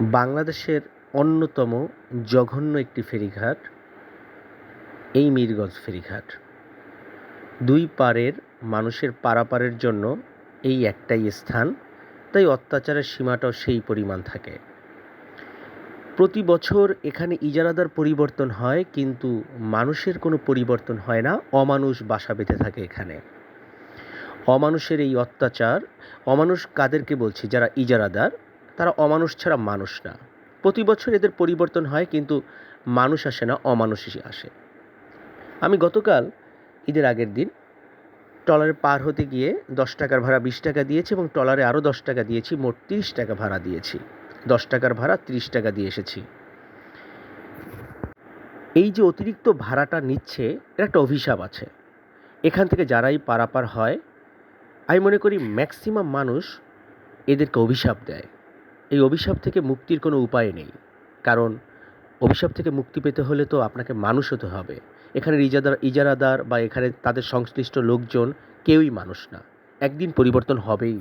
বাংলাদেশের অন্যতম জঘন্য একটি ফেরিঘাট এই মিরগঞ্জ ফেরিঘাট। দুই পারের মানুষের পারাপারের জন্য এই একটাই স্থান, তাই অত্যাচারের সীমাটাও সেই পরিমাণ থাকে। প্রতি বছর এখানে ইজারাদার পরিবর্তন হয়, কিন্তু মানুষের কোনো পরিবর্তন হয় না, অমানুষ বাসা বেঁধে থাকে এখানে। অমানুষের এই অত্যাচার, অমানুষ কাদেরকে বলছি, যারা ইজারাদার তারা অমানুষ ছাড়া মানুষ না। প্রতি বছর এদের পরিবর্তন হয়, কিন্তু মানুষ আসে না, অমানুষই আসে। আমি গতকাল, ঈদের আগের দিন, ট্রলারে পার হতে গিয়ে দশ টাকার ভাড়া বিশ টাকা দিয়েছি এবং ট্রলারে আরও দশ টাকা দিয়েছি, মোট তিরিশ টাকা ভাড়া দিয়েছি। দশ টাকার ভাড়া তিরিশ টাকা দিয়ে এসেছি। এই যে অতিরিক্ত ভাড়াটা নিচ্ছে, এর একটা অভিশাপ আছে। এখান থেকে যারাই পারাপার হয়, আমি মনে করি ম্যাক্সিমাম মানুষ এদেরকে অভিশাপ দেয়। এই অভিশাপ থেকে মুক্তির কোনো উপায় নেই। কারণ, অভিশাপ থেকে মুক্তি পেতে হলে তো আপনাকে মানুষ হতে হবে। এখানের ইজাদার, ইজারাদার বা এখানে তাদের সংশ্লিষ্ট লোকজন কেউই মানুষ না। একদিন পরিবর্তন হবেই।